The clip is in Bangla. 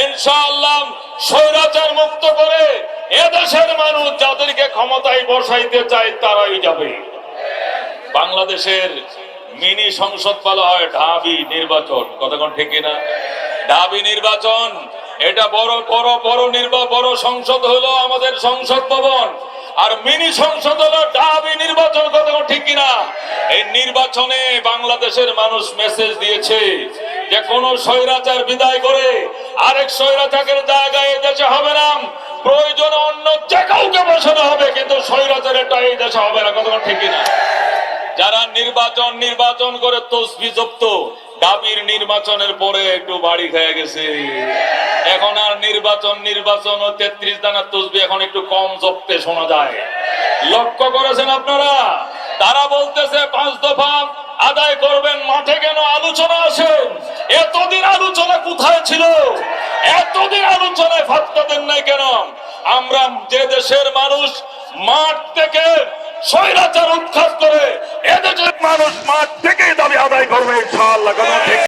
ইনশাআল্লাহ স্বৈরাচার মুক্ত করে এদেশের মানুষ যাদেরকে ক্ষমতায় বসাইতে চায় তারাই যাবে। বাংলাদেশের মিনি সংসদ বলা হয় ঢাবি নির্বাচন। কতক্ষণ ঠিক না ঢাবি নির্বাচন, এটা বড় বড় বড় নির্বা, বড় সংসদ হলো আমাদের সংসদ ভবন। আর মিনি সংসদ হলো ঢাবি নির্বাচন কতক্ষণ ঠিক কিনা? এই নির্বাচনে বাংলাদেশের মানুষ মেসেজ দিয়েছে যে কোন স্বৈরাচার বিদায় করে আরেক স্বৈরাচারের জায়গায় এই দেশে হবে না। প্রয়োজনে অন্য যে কাউকে বসানো হবে, কিন্তু স্বৈরাচারেরটা এই দেশে হবে না। কতক্ষণ ঠিক কিনা? যারা নির্বাচন নির্বাচন করে তসবি জপ্ত দাবির নির্বাচনের পরে একটু বাড়ি খেয়ে গেছে। এখন আর নির্বাচন নির্বাচন ও তেত্রিশ দানার তসবি এখন একটু কম জপতে শোনা যায়। লক্ষ্য করেছেন আপনারা? তারা বলতেছে, পাঁচ দফা আদায় করবেন, মাঠে কেন আলোচনা আসেন এতদিন আলোচনা কোথায় ছিল? এতদিন আলোচনায় ফাত্তা দেন নাই কেন? আমরা যে দেশের মানুষ মাঠ থেকে স্বৈরাচার উৎখাত করে, এদেশের মানুষ মাঠ থেকেই দাবি আদায় করবে, ইনশাআল্লাহ।